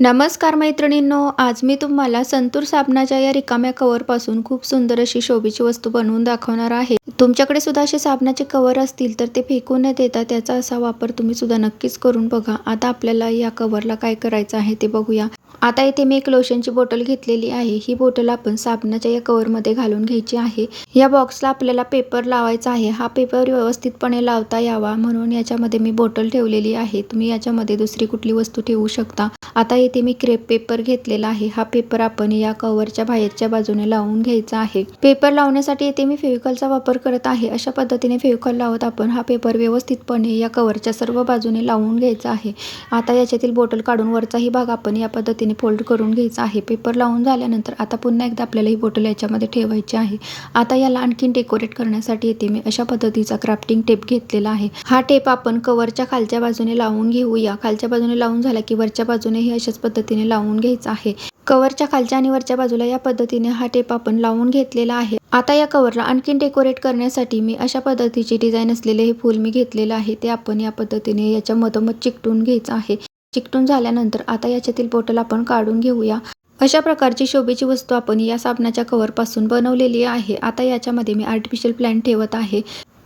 नमस्कार मैत्रिणींनो आज मी तुम्हाला संतूर साबणाच्या या रिकाम्या कवरपासून खूप सुंदर अशी शोभेची वस्तू बनवून दाखवणार आहे. तुमच्याकडे सुद्धा असे साबणाचे कवर असतील तर ते फेकून न देता त्याचा असा वापर तुम्ही सुद्धा नक्कीच करून बघा. आता आपल्याला या कवरला काय करायचं आहे ते बघूया. आता इथे मी एक लोशनची बॉटल घेतलेली आहे. ही बॉटल आपण साबणाच्या या कवरमध्ये घालून घ्यायची आहे. या बॉक्सला आपल्याला पेपर लावायचा आहे. हा पेपर व्यवस्थितपणे लावता यावा म्हणून याच्यामध्ये मी बॉटल ठेवलेली आहे. तुम्ही याच्यामध्ये दुसरी कुठली वस्तू ठेवू शकता. आता इथे मी क्रेप पेपर घेतलेला आहे. हा पेपर आपण या कवरच्या बाहेरच्या बाजूने लावून घ्यायचा आहे. पेपर लावण्यासाठी इथे मी फेविकॉलचा वापर करत आहे. अशा पद्धतीने फेविकॉल लावत आपण हा पेपर व्यवस्थितपणे या कवरच्या सर्व बाजूने लावून घ्यायचा आहे. आता याच्यातील बॉटल काढून वरचाही भाग आपण या पद्धतीने फोल्ड करून घ्यायचा आहे. पेपर लावून झाल्यानंतर आता पुन्हा एकदा आपल्याला ही बॉटल याच्यामध्ये ठेवायची आहे. आता याला आणखीन डेकोरेट करण्यासाठी येते. मी अशा पद्धतीचा क्राफ्टिंग टेप घेतलेला आहे. हा टेप आपण कवरच्या खालच्या बाजूने लावून घेऊया. खालच्या बाजूने लावून झाला की वरच्या बाजूने हे अशाच पद्धतीने लावून घ्यायचा आहे. कवरच्या खालच्या आणि वरच्या बाजूला या पद्धतीने हा टेप आपण लावून घेतलेला आहे. आता या कवरला आणखीन डेकोरेट करण्यासाठी मी अशा पद्धतीची डिझाईन असलेले हे फूल मी घेतलेलं आहे. ते आपण या पद्धतीने याच्या मधोमध चिकटून घ्यायचं आहे. चिकटून झाल्यानंतर आता याच्यातील बॉटल आपण काढून घेऊया. अशा प्रकारची शोभेची वस्तू आपण या साबणाच्या कवरपासून बनवलेली आहे. आता याच्यामध्ये मी आर्टिफिशियल प्लॅन्ट ठेवत आहे.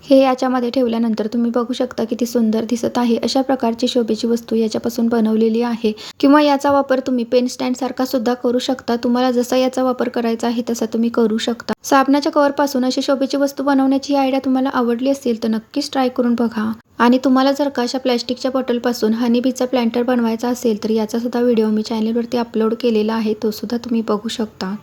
हे याच्यामध्ये ठेवल्यानंतर तुम्ही बघू शकता किती सुंदर दिसत आहे. अशा प्रकारची शोभेची वस्तू याच्यापासून बनवलेली आहे. किंवा याचा वापर तुम्ही पेन स्टँड सारखा सुद्धा करू शकता. तुम्हाला जसा याचा वापर करायचा आहे तसा तुम्ही करू शकता. साबणाच्या कवरपासून अशी शोभेची वस्तू बनवण्याची आयडिया तुम्हाला आवडली असेल तर नक्कीच ट्राय करून बघा. आणि तुम्हाला जर का अशा प्लॅस्टिकच्या बॉटलपासून हनीबीचा प्लॅन्टर बनवायचा असेल तर याचासुद्धा व्हिडिओ मी चॅनलवरती अपलोड केलेला आहे तो सुद्धा तुम्ही बघू शकता.